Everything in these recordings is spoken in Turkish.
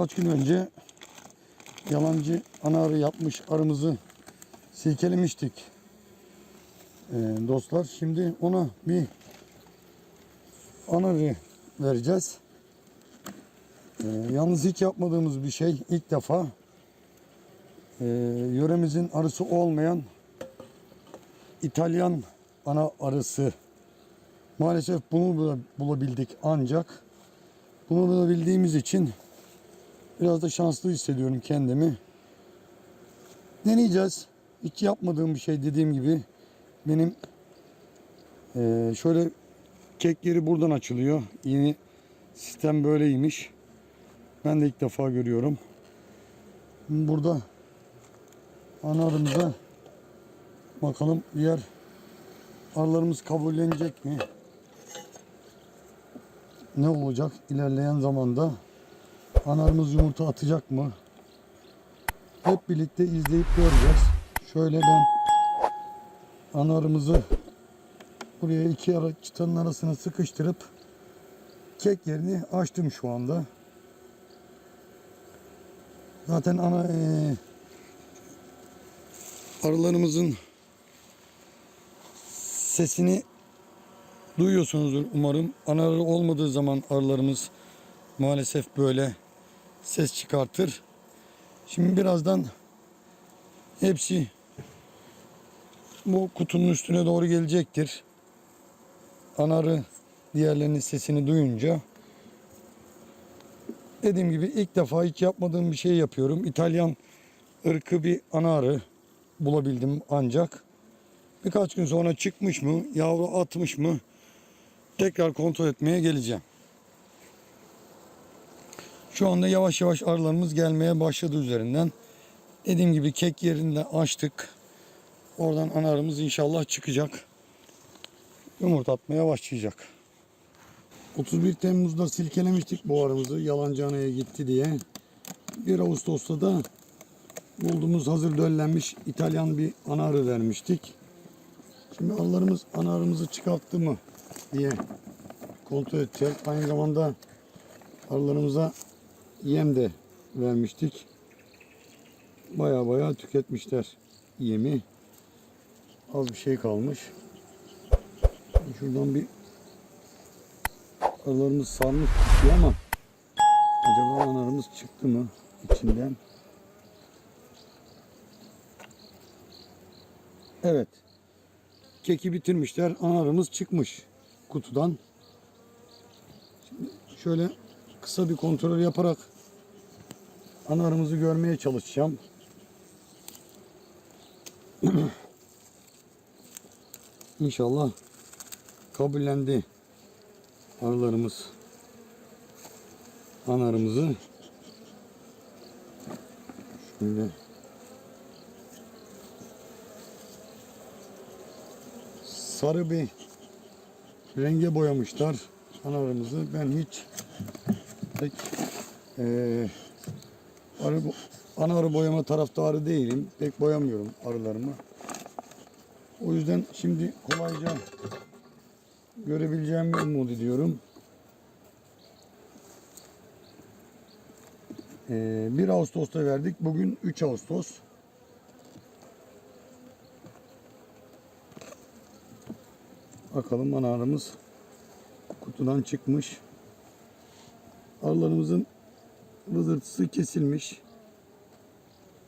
birkaç gün önce yalancı ana arı yapmış arımızı silkelemiştik. Ee, dostlar şimdi ona bir ana arı vereceğiz. Ee, yalnız hiç yapmadığımız bir şey ilk defa ee, yöremizin arısı olmayan İtalyan ana arısı. Maalesef bunu da bulabildik ancak bunu bulabildiğimiz için biraz da şanslı hissediyorum kendimi. Deneyeceğiz. Hiç yapmadığım bir şey dediğim gibi benim eee, şöyle kek yeri buradan açılıyor. Yeni sistem böyleymiş. Ben de ilk defa görüyorum. Burada ana arımıza bakalım diğer arılarımız kabullenecek mi? Ne olacak ilerleyen zamanda? Anarımız yumurta atacak mı? Hep birlikte izleyip göreceğiz. Şöyle ben anarımızı buraya iki ara, çıtanın arasına sıkıştırıp kek yerini açtım şu anda. Zaten ana eee, arılarımızın sesini duyuyorsunuzdur umarım. Ana olmadığı zaman arılarımız maalesef böyle ses çıkartır. Şimdi birazdan hepsi bu kutunun üstüne doğru gelecektir. Ana arı diğerlerinin sesini duyunca dediğim gibi ilk defa hiç yapmadığım bir şey yapıyorum. İtalyan ırkı bir ana arı bulabildim ancak birkaç gün sonra çıkmış mı, yavru atmış mı tekrar kontrol etmeye geleceğim. Şu anda yavaş yavaş arılarımız gelmeye başladı üzerinden. Dediğim gibi kek yerinde açtık. Oradan ana arımız inşallah çıkacak. Yumurta atmaya başlayacak. 31 Temmuz'da silkelemiştik bu arımızı yalancı anaya gitti diye. 1 Ağustos'ta da bulduğumuz hazır döllenmiş İtalyan bir ana arı vermiştik. Şimdi arılarımız ana arımızı çıkarttı mı diye kontrol edeceğiz. Aynı zamanda arılarımıza yem de vermiştik. Baya baya tüketmişler yemi. Az bir şey kalmış. Şuradan bir arılarımız sarmış tutuyor ama acaba analarımız çıktı mı içinden? Evet. Keki bitirmişler. Analarımız çıkmış kutudan. Şimdi şöyle kısa bir kontrol yaparak analarımızı görmeye çalışacağım. İnşallah kabullendi arılarımız. Anarımızı. Şöyle. Sarı bir renge boyamışlar analarımızı ben hiç pek eee arı, ana arı boyama taraftarı değilim pek boyamıyorum arılarımı o yüzden şimdi kolayca görebileceğimi umut ediyorum. Ee, 1 Ağustos'ta verdik. Bugün 3 Ağustos. Bakalım analarımız kutudan çıkmış. Arılarımızın vızırtısı kesilmiş.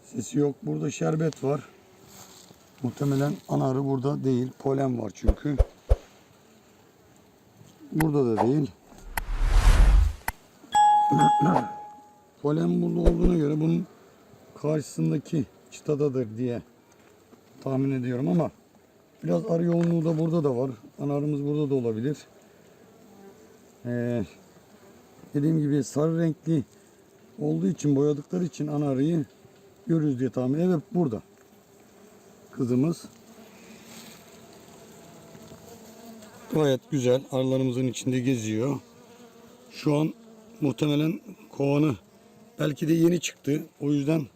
Sesi yok. Burada şerbet var. Muhtemelen ana arı burada değil. Polen var çünkü. Burada da değil. Polen burada olduğuna göre bunun karşısındaki çıtadadır diye tahmin ediyorum ama biraz arı yoğunluğu da burada da var. Ana arımız burada da olabilir. Ee, dediğim gibi sarı renkli olduğu için boyadıkları için ana arıyı görürüz diye tahmin ediyorum. Evet burada. Kızımız. Gayet güzel. Arılarımızın içinde geziyor. Şu an muhtemelen kovanı belki de yeni çıktı. O yüzden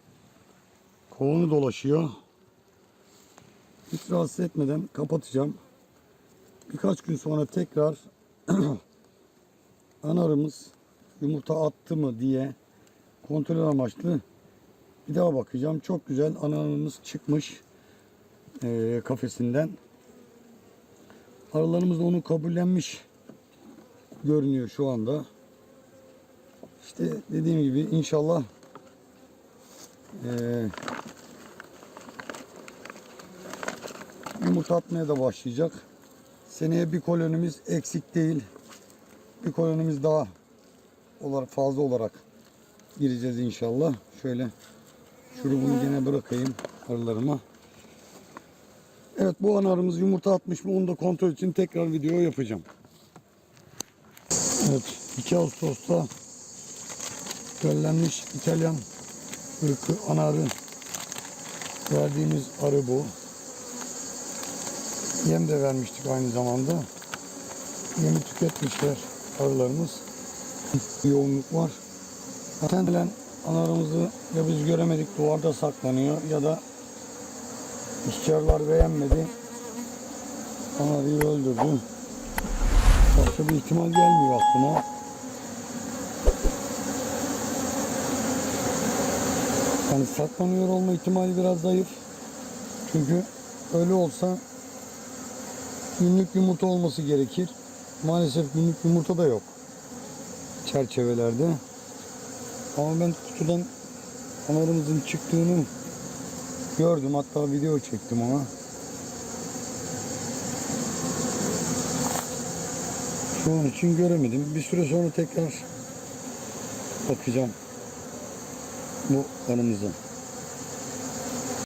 kovanı dolaşıyor. Hiç rahatsız etmeden kapatacağım. Birkaç gün sonra tekrar ana arımız yumurta attı mı diye kontrol amaçlı bir daha bakacağım. Çok güzel analarımız çıkmış eee, kafesinden. Aralarımız da onu kabullenmiş görünüyor şu anda. İşte dediğim gibi inşallah eee yumurta atmaya da başlayacak. Seneye bir kolonimiz eksik değil. Bir kolonimiz daha olarak fazla olarak gireceğiz inşallah. Şöyle şurubunu gene bırakayım arılarıma. Evet bu anarımız yumurta atmış mı onu da kontrol için tekrar video yapacağım. Evet 2 Ağustos'ta göllenmiş İtalyan ırkı anarı verdiğimiz arı bu. Yem de vermiştik aynı zamanda. Yemi tüketmişler arılarımız. Yoğunluk var. Zaten analarımızı ya biz göremedik duvarda saklanıyor ya da işçiler beğenmedi. Anarıyı öldürdü. Başka bir ihtimal gelmiyor aklıma. Yani saklanıyor olma ihtimali biraz zayıf. Çünkü öyle olsa günlük yumurta olması gerekir. Maalesef günlük yumurta da yok. Çerçevelerde. Ama ben kutudan analarımızın çıktığını gördüm. Hatta video çektim ona. Şu an için göremedim. Bir süre sonra tekrar bakacağım bu anımıza.